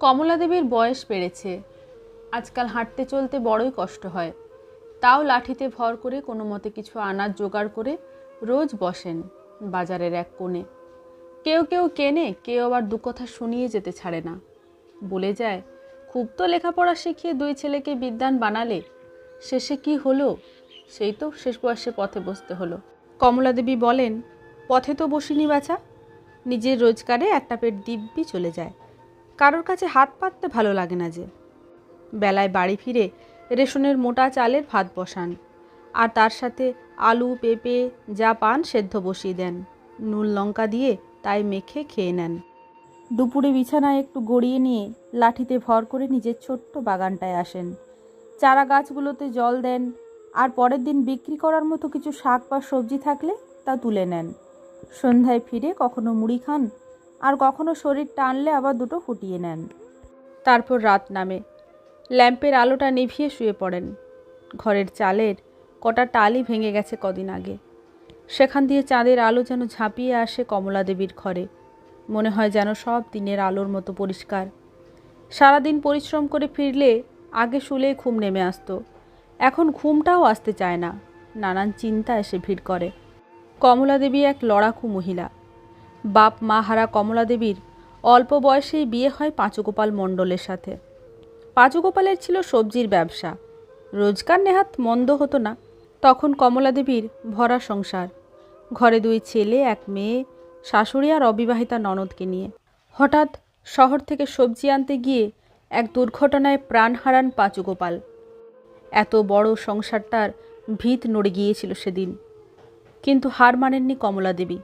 কমলা দেবীর বয়স বেড়েছে। আজকাল হাঁটতে চলতে বড়ই কষ্ট হয়। তাও লাঠিতে ভর করে কোনো মতে কিছু আনাজ জোগাড় করে রোজ বসেন বাজারের এক কোণে। কেউ কেউ কেনে, কেউ আবার দু কথা শুনিয়ে যেতে ছাড়ে না। বলে যায়, খুব তো লেখাপড়া শিখিয়ে দুই ছেলেকে বিদ্যান বানালে, শেষে কি হলো? সেই তো শেষ বয়সে পথে বসতে হলো। কমলা দেবী বলেন, পথে তো বসিনি বাছা। নিজের রোজগারে একটা পেট দিব্যি চলে যায়। কারোর কাছে হাত পাততে ভালো লাগে না যে। বেলায় বাড়ি ফিরে রেশনের মোটা চালের ভাত বসান, আর তার সাথে আলু, পেঁপে, যা পান সেদ্ধ বসিয়ে দেন। নুন, লঙ্কা দিয়ে তাই মেখে খেয়ে নেন। দুপুরে বিছানায় একটু গড়িয়ে নিয়ে লাঠিতে ভর করে নিজের ছোট্ট বাগানটায় আসেন। চারা গাছগুলোতে জল দেন, আর পরের দিন বিক্রি করার মতো কিছু শাক বা সবজি থাকলে তা তুলে নেন। সন্ধ্যায় ফিরে কখনো মুড়ি খান আর কখনো শরীর টানলে আবার দুটো ফুটিয়ে নেন। তারপর রাত নামে। ল্যাম্পের আলোটা নিভিয়ে শুয়ে পড়েন। ঘরের চালের কটা টালি ভেঙে গেছে কদিন আগে। সেখান দিয়ে চাঁদের আলো যেন ঝাঁপিয়ে আসে কমলা দেবীর ঘরে। মনে হয় যেন সব দিনের আলোর মতো পরিষ্কার। সারাদিন পরিশ্রম করে ফিরলে আগে শুলেই ঘুম নেমে আসতো। এখন ঘুমটাও আসতে চায় না। নানান চিন্তা এসে ভিড় করে। কমলা দেবী এক লড়াকু মহিলা। বাপ মা হারা কমলা দেবীর অল্প বয়সেই বিয়ে হয় পাঁচুগোপাল মণ্ডলের সাথে। পাঁচুগোপালের ছিল সবজির ব্যবসা। রোজগার নেহাত মন্দ হতো না। তখন কমলা দেবীর ভরা সংসার। ঘরে দুই ছেলে, এক মেয়ে, শাশুড়ি আর অবিবাহিতা ননদকে নিয়ে। হঠাৎ শহর থেকে সবজি আনতে গিয়ে এক দুর্ঘটনায় প্রাণ হারান পাঁচুগোপাল। এত বড় সংসারটার ভিত নড়ে গিয়েছিল সেদিন। কিন্তু হার মানেননি কমলা দেবী।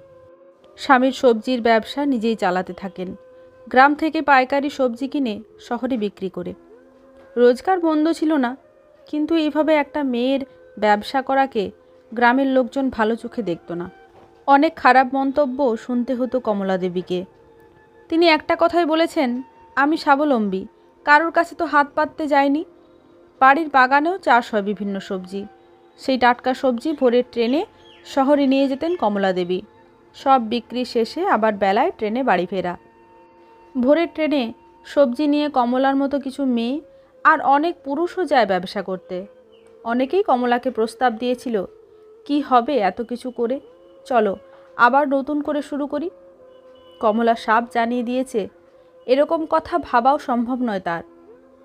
স্বামীর সবজির ব্যবসা নিজেই চালাতে থাকেন। গ্রাম থেকে পাইকারি সবজি কিনে শহরে বিক্রি করে। রোজগার বন্ধ ছিল না, কিন্তু এইভাবে একটা মেয়ের ব্যবসা করাকে গ্রামের লোকজন ভালো চোখে দেখতো না। অনেক খারাপ মন্তব্য শুনতে হতো কমলা দেবীকে। তিনি একটা কথাই বলেছেন, আমি স্বাবলম্বী, কারোর কাছে তো হাত পাততে যায়নি বাড়ির বাগানেও চাষ হয় বিভিন্ন সবজি। সেই টাটকা সবজি ভোরের ট্রেনে শহরে নিয়ে যেতেন কমলা দেবী। সব বিক্রি শেষে আবার বেলায় ট্রেনে বাড়ি ফেরা। ভোরের ট্রেনে সবজি নিয়ে কমলার মতো কিছু মেয়ে আর অনেক পুরুষও যায় ব্যবসা করতে। অনেকেই কমলাকে প্রস্তাব দিয়েছিল, কি হবে এত কিছু করে? চলো, আবার নতুন করে শুরু করি। কমলা সাপ জানিয়ে দিয়েছে, এরকম কথা ভাবাও সম্ভব নয় তার।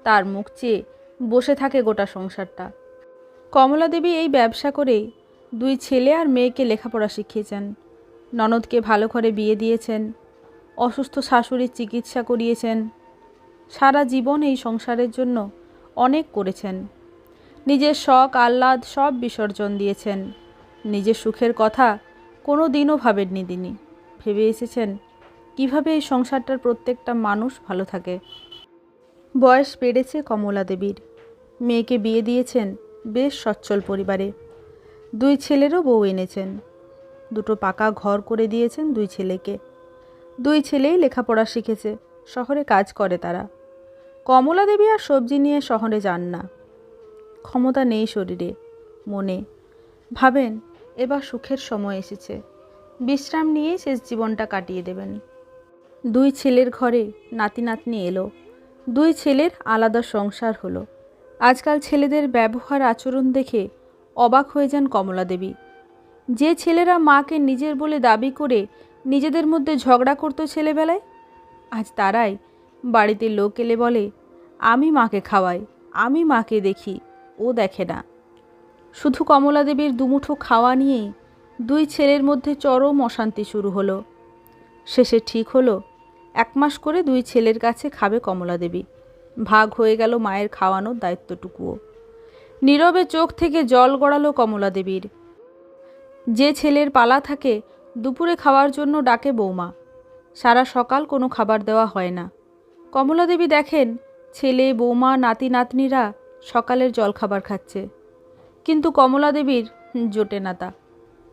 তার মুখ চেয়ে বসে থাকে গোটা সংসারটা। কমলা দেবী এই ব্যবসা করেই দুই ছেলে আর মেয়েকে লেখাপড়া শিখিয়েছেন। ননদকে ভালো করে বিয়ে দিয়েছেন, অসুস্থ শাশুড়ির চিকিৎসা করিয়েছেন, সারা জীবন এই সংসারের জন্য অনেক করেছেন। নিজের শখ, আহ্লাদ সব বিসর্জন দিয়েছেন। নিজের সুখের কথা কোনো দিনও ভাবেননি তিনি। ভেবে এসেছেন কীভাবে এই সংসারটার প্রত্যেকটা মানুষ ভালো থাকে। বয়স বেড়েছে কমলা দেবীর। মেয়েকে বিয়ে দিয়েছেন বেশ সচ্ছল পরিবারে। দুই ছেলেরও বউ এনেছেন। দুটো পাকা ঘর করে দিয়েছেন দুই ছেলেকে। দুই ছেলেই লেখাপড়া শিখেছে, শহরে কাজ করে তারা। কমলা দেবী আর সবজি নিয়ে শহরে যান না। ক্ষমতা নেই শরীরে, মনে। ভাবেন, এবার সুখের সময় এসেছে। বিশ্রাম নিয়ে শেষ জীবনটা কাটিয়ে দেবেন। দুই ছেলের ঘরে নাতি নাতনি এলো। দুই ছেলের আলাদা সংসার হলো। আজকাল ছেলেদের ব্যবহার আচরণ দেখে অবাক হয়ে যান কমলা দেবী। যে ছেলেরা মাকে নিজের বলে দাবি করে নিজেদের মধ্যে ঝগড়া করতো ছেলেবেলায়? আজ তারাই বাড়িতে লোক এলে বলে, আমি মাকে খাওয়াই, আমি মাকে দেখি, ও দেখে না। শুধু কমলা দেবীর দুমুঠো খাওয়া নিয়েই দুই ছেলের মধ্যে চরম অশান্তি শুরু হলো। শেষে ঠিক হলো, এক মাস করে দুই ছেলের কাছে খাবে কমলা দেবী ভাগ হয়ে গেল মায়ের খাওয়ানোর দায়িত্বটুকুও। নীরবে চোখ থেকে জল গড়ালো কমলা দেবীর যে ছেলের পালা থাকে, দুপুরে খাওয়ার জন্য ডাকে বৌমা। সারা সকাল কোনো খাবার দেওয়া হয় না। কমলা দেবী দেখেন, ছেলে, বৌমা, নাতি, নাতনিরা সকালের জলখাবার খাচ্ছে। কিন্তু কমলা দেবীর জোটে না তা।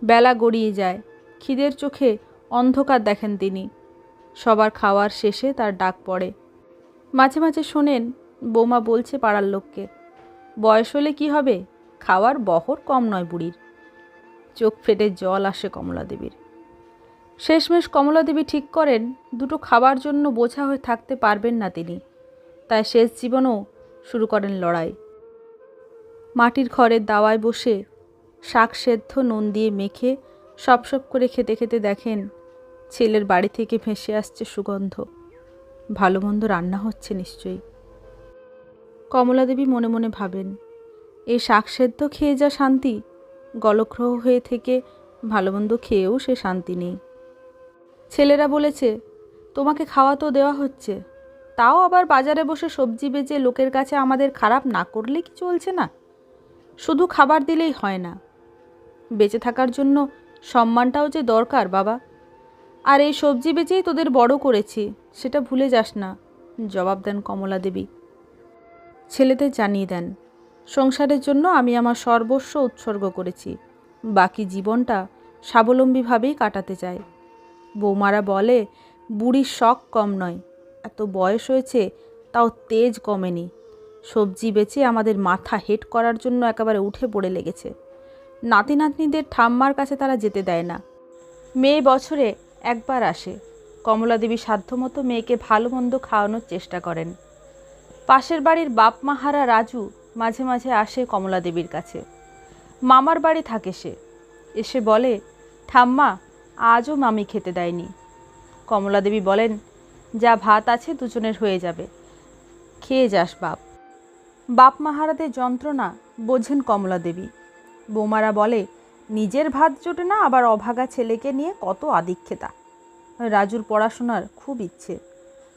বেলা গড়িয়ে যায়, খিদের চোখে অন্ধকার দেখেন তিনি। সবার খাওয়ার শেষে তার ডাক পড়ে। মাঝে মাঝে শোনেন, বৌমা বলছে পাড়ার লোককে, বয়স হলে কি হবে? খাওয়ার বহর কম নয় বুড়ির। চোখ ফেটে জল আসে কমলা দেবীর। শেষমেশ কমলা দেবী ঠিক করেন, দুটো খাবার জন্য বোঝা হয়ে থাকতে পারবেন না তিনি। তাই শেষ জীবনও শুরু করেন লড়াই। মাটির ঘরের দাওয়ায় বসে শাক সেদ্ধ, নুন দিয়ে মেখে সপ সপ করে খেতে খেতে দেখেন, ছেলের বাড়ি থেকে ভেসে আসছে সুগন্ধ। ভালো মন্দ রান্না হচ্ছে নিশ্চয়ই। কমলা দেবী মনে মনে ভাবেন, এই শাক সেদ্ধ খেয়ে যা শান্তি গলগ্রহ হয়ে থেকে ভালো মন্দ খেয়েও সে শান্তি নেই। ছেলেরা বলেছে, তোমাকে খাওয়া তো দেওয়া হচ্ছে। তাও আবার বাজারে বসে সবজি বেচে লোকের কাছে আমাদের খারাপ না করলে কি চলছে না? শুধু খাবার দিলেই হয় না। বেঁচে থাকার জন্য সম্মানটাও যে দরকার, বাবা। আর এই সবজি বেচেই তোদের বড় করেছি, সেটা ভুলে যাস না। জবাব দেন কমলা দেবী ছেলেদের জানিয়ে দেন সংসারের জন্য আমি আমার সর্বস্ব উৎসর্গ করেছি। বাকি জীবনটা স্বাবলম্বীভাবেই কাটাতে চাই। বৌমারা বলে, বুড়ির শখ কম নয়। এত বয়স হয়েছে, তাও তেজ কমেনি। সবজি বেচে আমাদের মাথা হেট করার জন্য একেবারে উঠে পড়ে লেগেছে। নাতি নাতনিদের ঠাম্মার কাছে তারা যেতে দেয় না। মেয়ে বছরে একবার আসে। কমলা দেবী সাধ্যমতো মেয়েকে ভালো মন্দ খাওয়ানোর চেষ্টা করেন। পাশের বাড়ির বাপ মাহারা রাজু মাঝে মাঝে আসে কমলা দেবীর কাছে। মামার বাড়ি থাকে সে। এসে বলে, ঠাম্মা, আজও মামি খেতে দেয়নি। কমলা দেবী বলেন, যা ভাত আছে দুজনের হয়ে যাবে। খেয়ে যাস বাপ। বাপ মাহারাদের যন্ত্রণা বোঝেন কমলা দেবী। বৌমারা বলে, নিজের ভাত জোটে না, আবার অভাগা ছেলেকে নিয়ে কত আদিক্ষেতা। রাজুর পড়াশোনার খুব ইচ্ছে।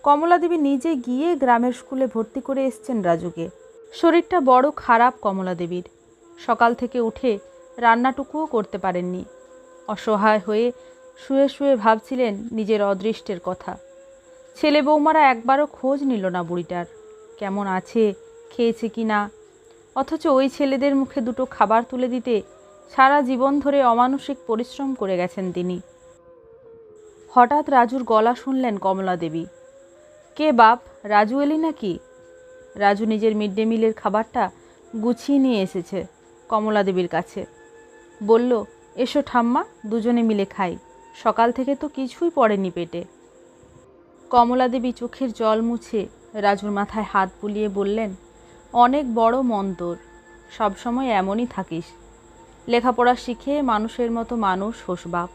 কমলা দেবী নিজে গিয়ে গ্রামের স্কুলে ভর্তি করে এসছেন রাজুকে। শরীরটা বড় খারাপ কমলা দেবীর। সকাল থেকে উঠে রান্নাটুকুও করতে পারেননি। অসহায় হয়ে শুয়ে শুয়ে ভাবছিলেন নিজের অদৃষ্টের কথা। ছেলে বৌমারা একবারও খোঁজ নিল না বুড়িটার। কেমন আছে, খেয়েছে কি না? অথচ ওই ছেলেদের মুখে দুটো খাবার তুলে দিতে সারা জীবন ধরে অমানসিক পরিশ্রম করে গেছেন তিনি। হঠাৎ রাজুর গলা শুনলেন কমলা দেবী। কে বাপ, রাজু এলি নাকি? রাজু নিজের মিড ডে মিলের খাবারটা গুছিয়ে নিয়ে এসেছে কমলা দেবীর কাছে। বলল, এসো ঠাম্মা, দুজনে মিলে খাই। সকাল থেকে তো কিছুই পড়েনি পেটে। কমলা দেবী চোখের জল মুছে রাজুর মাথায় হাত বুলিয়ে বললেন, অনেক বড় মন তোর সবসময় এমনই থাকিস। লেখাপড়া শিখে মানুষের মতো মানুষ হোস বাপ।